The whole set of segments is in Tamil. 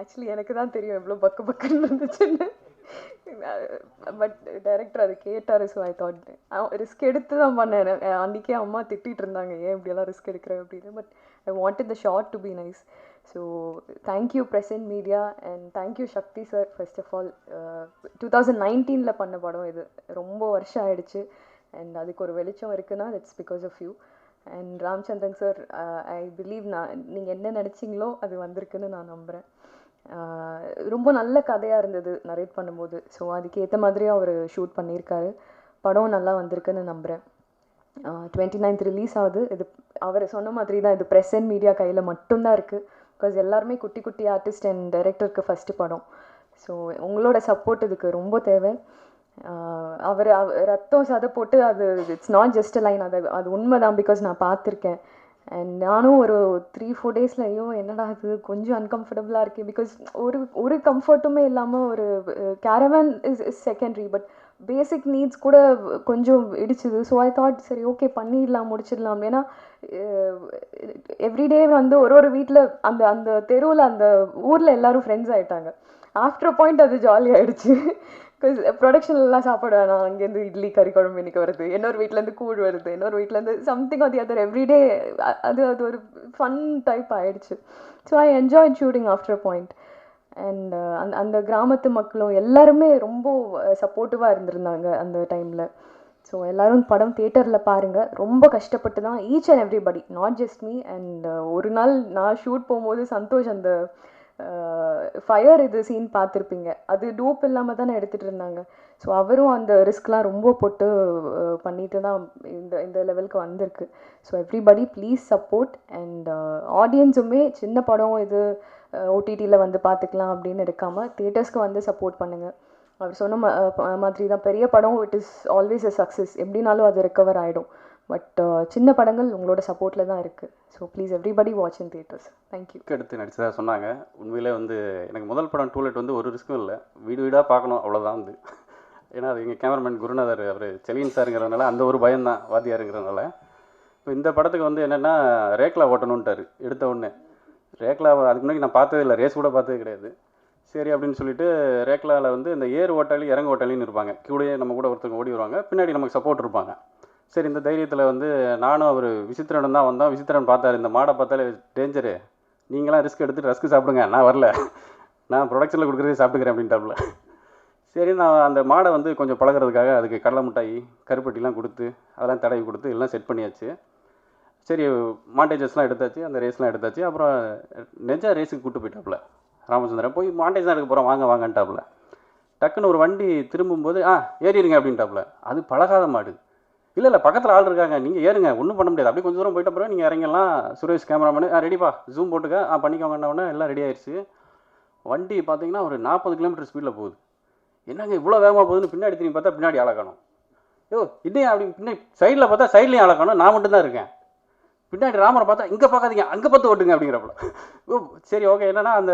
ஆக்சுவலி எனக்கு தான் தெரியும் எவ்வளோ பக்கு பக்குன்னு இருந்துச்சுன்னு பட் டைரக்டர் அது கேட்டார் ஸோ ஐ தாட் ரிஸ்க் எடுத்து தான் பண்ணேன். அன்றைக்கே அம்மா திட்டிகிட்டு இருந்தாங்க ஏன் இப்படியெல்லாம் ரிஸ்க் எடுக்கிறேன் அப்படின்னு. But I wanted the short to be nice so thank you present media and thank you Sakthi sir first of all two thousand நைன்டீனில் பண்ண படம் இது. ரொம்ப வருஷம் ஆயிடுச்சு. அண்ட் அதுக்கு ஒரு வெளிச்சம் இருக்குன்னா it's because of you and Ramchandran sir I believe நான் நீங்கள் என்ன நினச்சிங்களோ அது வந்திருக்குன்னு நான் நம்புகிறேன் ரொம்ப நல்ல கதையாக இருந்தது நரேட் பண்ணும்போது. ஸோ அதுக்கு ஏற்ற மாதிரி அவர் ஷூட் பண்ணியிருக்காரு. படம் நல்லா வந்திருக்குன்னு நம்புகிறேன் டுவெண்ட்டி நைன்த் ரிலீஸ் ஆகுது. இது அவர் சொன்ன மாதிரி தான் இது ப்ரெஸ் அண்ட் மீடியா கையில் மட்டும்தான் இருக்குது பிகாஸ் எல்லாருமே குட்டி குட்டி ஆர்டிஸ்ட் அண்ட் டைரக்டருக்கு ஃபஸ்ட்டு படம். ஸோ உங்களோட சப்போர்ட் இதுக்கு ரொம்ப தேவை. அவர் ரத்தம் சதை போட்டு அது இட்ஸ் நாட் ஜஸ்ட் லைன் அது அது உண்மைதான் பிகாஸ் நான் பார்த்துருக்கேன். அண்ட் நானும் ஒரு த்ரீ ஃபோர் டேஸில் ஐயோ என்னடா இது? கொஞ்சம் அன்கம்ஃபர்டபுளாக இருக்குது பிகாஸ் ஒரு ஒரு கம்ஃபர்ட்டுமே இல்லாமல் ஒரு caravan is is secondary but basic needs கூட கொஞ்சம் இடிச்சுது. ஸோ ஐ தாட் சரி ஓகே பண்ணிடலாம் முடிச்சிடலாம். ஏன்னா எவ்ரிடே வந்து ஒரு ஒரு வீட்டில் அந்த அந்த தெருவில் அந்த ஊரில் எல்லாரும் ஃப்ரெண்ட்ஸ் ஆகிட்டாங்க ஆஃப்டர் பாயிண்ட் அது ஜாலி ஆகிடுச்சு ப்ரொடக்ஷன்லாம் சாப்பாடு வேணாம். அங்கேருந்து இட்லி கறி குழம்பு இன்னைக்கு வருது. இன்னொரு வீட்டிலேருந்து கூழ் வருது. இன்னொரு வீட்டிலேருந்து சம்திங் அது அதர் எவ்ரிடே அது அது ஒரு ஃபன் டைப் ஆயிடுச்சு. So I enjoy shooting after point and அந்த அந்த கிராமத்து மக்களும் எல்லாருமே ரொம்ப சப்போர்ட்டிவாக இருந்திருந்தாங்க அந்த டைமில் ஸோ எல்லாரும் படம் தேட்டரில் பாருங்கள் ரொம்ப கஷ்டப்பட்டு தான் each and everybody not just me and ஒரு நாள் நான் ஷூட் போகும்போது சந்தோஷ் அந்த ஃபயர் இது சீன் பார்த்துருப்பீங்க. அது டூப் இல்லாமல் தானே எடுத்துகிட்டு இருந்தாங்க. ஸோ அவரும் அந்த ரிஸ்க்லாம் ரொம்ப போட்டு பண்ணிட்டு தான் இந்த இந்த லெவலுக்கு வந்திருக்கு. So everybody please support and ஆடியன்ஸுமே சின்ன படம் இது ஓடிடியில் வந்து பார்த்துக்கலாம் அப்படின்னு இருக்காமல் தியேட்டர்ஸ்க்கு வந்து சப்போர்ட் பண்ணுங்கள் அவர் சொன்ன மாதிரி தான் பெரிய படம் it is always a success எப்படினாலும் அது ரெக்கவர் ஆகிடும் பட் uh, சின்ன படங்கள் உங்களோட சப்போர்ட்டில் தான் இருக்குது so please everybody watch in theatres thank you risk எடுத்து நடிச்சதா சொன்னாங்க. உண்மையிலே வந்து எனக்கு முதல் படம் டூலெட் வந்து ஒரு ரிஸ்க்கும் இல்லை. வீடு வீடாக பார்க்கணும் அவ்வளோதான் வந்து. ஏன்னா அது எங்கள் கேமராமேன் குருநாதர் அவர் செலியன் சாருங்கிறதுனால அந்த ஒரு பயம்தான் வாத்தியாருங்கிறதுனால. இப்போ இந்த படத்துக்கு வந்து என்னென்னா ரேக்லா ஓட்டணுன்ட்டார் எடுத்த உடனே. ரேக்லா அதுக்கு முன்னாடி நான் பார்த்ததே இல்லை ரேஸ் கூட பார்த்தது கிடையாது. சரி அப்படின்னு சொல்லிட்டு ரேக்லாவில் வந்து இந்த ஏர் ஓட்டாளி இறங்கு ஓட்டாளின்னு இருப்பாங்க. கூடயே நம்ம கூட ஒருத்தவங்க ஓடி வருவாங்க பின்னாடி நமக்கு சப்போர்ட் இருப்பாங்க. சரி இந்த தைரியத்தில் வந்து நானும் அவர் விசித்திரன் தான் வந்தோம். விசித்திரன் பார்த்தாரு இந்த மாடை பார்த்தாலே டேஞ்சரு நீங்களாம் ரிஸ்க் எடுத்துட்டு ரஸ்க் சாப்பிடுங்க நான் வரல. நான் ப்ரொடக்ஷனில் கொடுக்குறதே சாப்பிட்டுக்கிறேன் அப்படின்ட்டாப்புல. சரி நான் அந்த மாடை வந்து கொஞ்சம் பழகுறதுக்காக அதுக்கு கடலை மிட்டாய் கருப்பட்டிலாம் கொடுத்து அதெல்லாம் தடவி கொடுத்து எல்லாம் செட் பண்ணியாச்சு. சரி மாண்டேஜஸ்லாம் எடுத்தாச்சு அந்த ரேஸ்லாம் எடுத்தாச்சு. அப்புறம் நெஜா ரேஸுக்கு கூப்பிட்டு போயிட்டாப்புல ராமச்சந்திரன். போய் மாண்டேஜ் தான் எடுக்க போகிறோம் வாங்க வாங்கன்ட்டாப்புல. டக்குன்னு ஒரு வண்டி திரும்பும்போது ஆ ஏறிடுங்க அப்படின்ட்டாப்புல. அது பழகாத மாடு. இல்லை இல்லை பக்கத்தில் ஆள் இருக்காங்க. நீங்கள் ஏறுங்க. ஒன்றும் பண்ண முடியாது. அப்படியே கொஞ்சம் தூரம் போயிட்ட அப்புறம் நீங்கள் இறங்கலாம் சுரேஷ் கேமராமேனு. ஆ ரெடிப்பா ஜூம் போட்டுக்க. ஆ பண்ணிக்கோங்கன்னொடனே எல்லாம் ரெடி ஆயிடுச்சு வண்டி பார்த்தீங்கன்னா ஒரு நாற்பது கிலோமீட்டர் ஸ்பீடில் போகுது. என்னங்க இவ்வளோ வேகமாக போகுதுன்னு பின்னாடி திரும்பி பார்த்தா பின்னாடி ஆளை காணோம். இன்னும் அப்படி பின்னாடி சைடில் பார்த்தா சைட்லேயும் அழகணும் நான் மட்டும்தான் இருக்கேன். பின்னாடி ராமரை பார்த்தா இங்கே பார்க்காதீங்க அங்கே பார்த்து ஓட்டுங்க அப்படிங்கிறப்பல ஓ சரி ஓகே என்னன்னா அந்த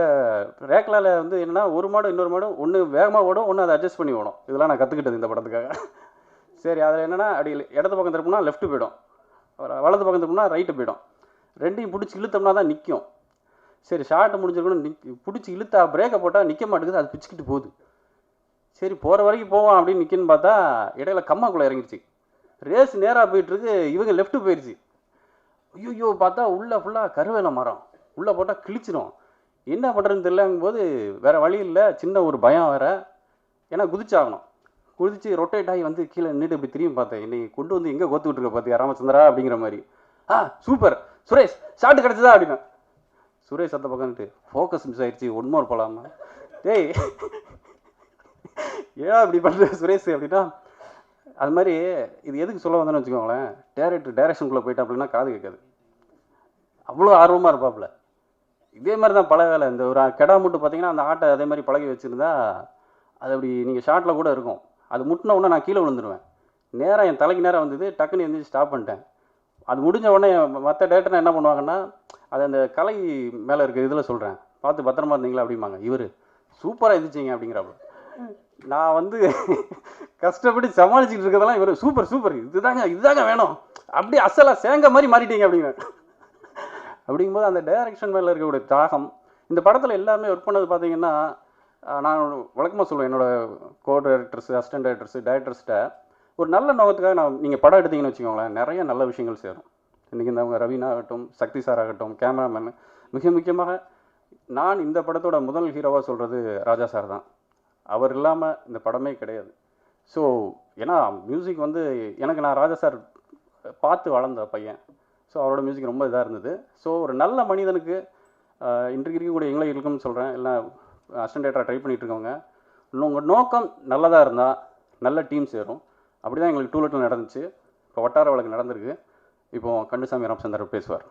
ரேக்லாவில் வந்து என்னென்னா ஒரு மாடு இன்னொரு மாடு ஒன்று வேகமாக ஓடும் ஒன்று அதை அட்ஜஸ்ட் பண்ணி ஓடும். இதெல்லாம் நான் கற்றுக்கிட்டது இந்த படத்துக்காக. சரி அதில் என்னென்னா அப்படி இடது பக்கம் திருப்பினா லெஃப்ட்டு போயிடும். வலது பக்கம் திருப்பினா ரைட்டு போயிடும். ரெண்டையும் பிடிச்சி இழுத்தோம்னா தான் நிற்கும் சரி ஷார்ட் முடிஞ்சிருக்கணும் நிக் பிடிச்சி இழுத்தா பிரேக்கை போட்டால் நிற்க மாட்டேங்குது அது பிச்சுக்கிட்டு போகுது. சரி போகிற வரைக்கும் போவோம் அப்படின்னு நிற்கின்னு பார்த்தா இடையில கம்மாக்குள்ளே இறங்கிடுச்சு ரேஸ் நேராக போயிட்டுருக்கு இவங்க லெஃப்ட்டு போயிடுச்சு ஐயோ பார்த்தா உள்ளே ஃபுல்லாக கருவேல மரம். உள்ளே போட்டால் கிழிச்சிடும் என்ன பண்ணுறதுன்னு தெரியலங்கும் போது வழி இல்லை சின்ன ஒரு பயம் வேறு. ஏன்னா குதிச்சாகணும். குதிச்சு ரொட்டேட் ஆகி வந்து கீழே நின்றுட்டு இப்படி திரும்பி பார்த்தேன். என்னை கொண்டு வந்து எங்கே கோத்து இருக்க பார்த்தியா ராமச்சந்திரா அப்படிங்கிற மாதிரி. ஆ சூப்பர் சுரேஷ் ஷாட்டு கிடச்சதா அப்படின்னா. சுரேஷ் அந்த பக்கம்ட்டு ஃபோக்கஸ் மிஸ் ஆயிடுச்சு ஒன் மோர் போகலாமா டேய் ஏன் இப்படி பண்ணுற சுரேஷ் அப்படின்னா? அது மாதிரி இது எதுக்கு சொல்ல வந்தேன்னு வச்சுக்கோங்களேன். டேரக்டர் டைரக்ஷனுக்குள்ளே போயிட்டா அப்படின்னா காது கேட்காது. அவ்வளோ ஆர்வமாக இருப்பாப்புல. இதே மாதிரி தான் பல வேலை. இந்த ஒரு கெடா மட்டும் பார்த்தீங்கன்னா அந்த ஆட்டை அதே மாதிரி பழகி வச்சுருந்தா அது அப்படி நீங்கள் ஷார்ட்டில் கூட இருக்கும். அது முட்டின உடனே நான் கீழே விழுந்துருவேன். நேராக என் தலைக்கு நேராக வந்தது டக்குன்னு எந்திரிச்சு ஸ்டாப் பண்ணிட்டேன். அது முடிஞ்ச உடனே மற்ற டேரக்டர் என்ன பண்ணுவாங்கன்னா அது அந்த கலை மேலே இருக்க இதில் சொல்கிறேன் பார்த்து பத்திரமா இருந்தீங்களா அப்படிம்பாங்க. இவர் சூப்பராக இருந்துச்சிங்க அப்படிங்கிறப்ப நான் வந்து கஷ்டப்பட்டு சமாளிச்சுட்டு இருக்கிறதெல்லாம் இவர் சூப்பர் சூப்பர். இதுதாங்க இதுதாங்க வேணும். அப்படியே அசலாக சேங்க மாதிரி மாறிட்டீங்க அப்படிங்கிற அப்படிங்கும்போது அந்த டைரக்ஷன் மேலே இருக்கக்கூடிய தாகம் இந்த படத்தில் எல்லாருமே ஒர்க் பண்ணது பார்த்தீங்கன்னா நான் வழக்கமாக சொல்லுவேன். என்னோடய கோ டைரக்டர்ஸ் அசிஸ்டன்ட் டைரக்டர்ஸ் டைரக்டர்ஸ்கிட்ட ஒரு நல்ல நோக்கத்துக்காக நான் நீங்கள் படம் எடுத்தீங்கன்னு வச்சுக்கோங்களேன் நிறைய நல்ல விஷயங்கள் சேரும். இன்றைக்கி இந்த அவங்க ரவீனா ஆகட்டும் சக்தி சார் ஆகட்டும் கேமராமேன் மிக முக்கியமாக நான் இந்த படத்தோட முதல் ஹீரோவாக சொல்கிறது ராஜா சார் தான். அவர் இல்லாமல் இந்த படமே கிடையாது. ஸோ ஏன்னா மியூசிக் வந்து எனக்கு நான் ராஜா சார் பார்த்து வளர்ந்த பையன். ஸோ அவரோட மியூசிக் ரொம்ப இதாக இருந்தது. ஸோ ஒரு நல்ல மனிதனுக்கு இன்றைக்கு இருக்கக்கூடிய இளைஞர்களுக்கும் சொல்கிறேன் இல்லை எல்லாம் ட்ரை பண்ணிகிட்டு இருக்கவங்க உங்கள் நோக்கம் நல்லதாக இருந்தால் நல்ல டீம் சேரும். அப்படி தான் எங்களுக்கு டூலெட்டில் நடந்துச்சு. இப்போ வட்டார வழக்கு நடந்திருக்கு. இப்போ கண்டுசாமி ராமச்சந்திரன் பேசுவார்.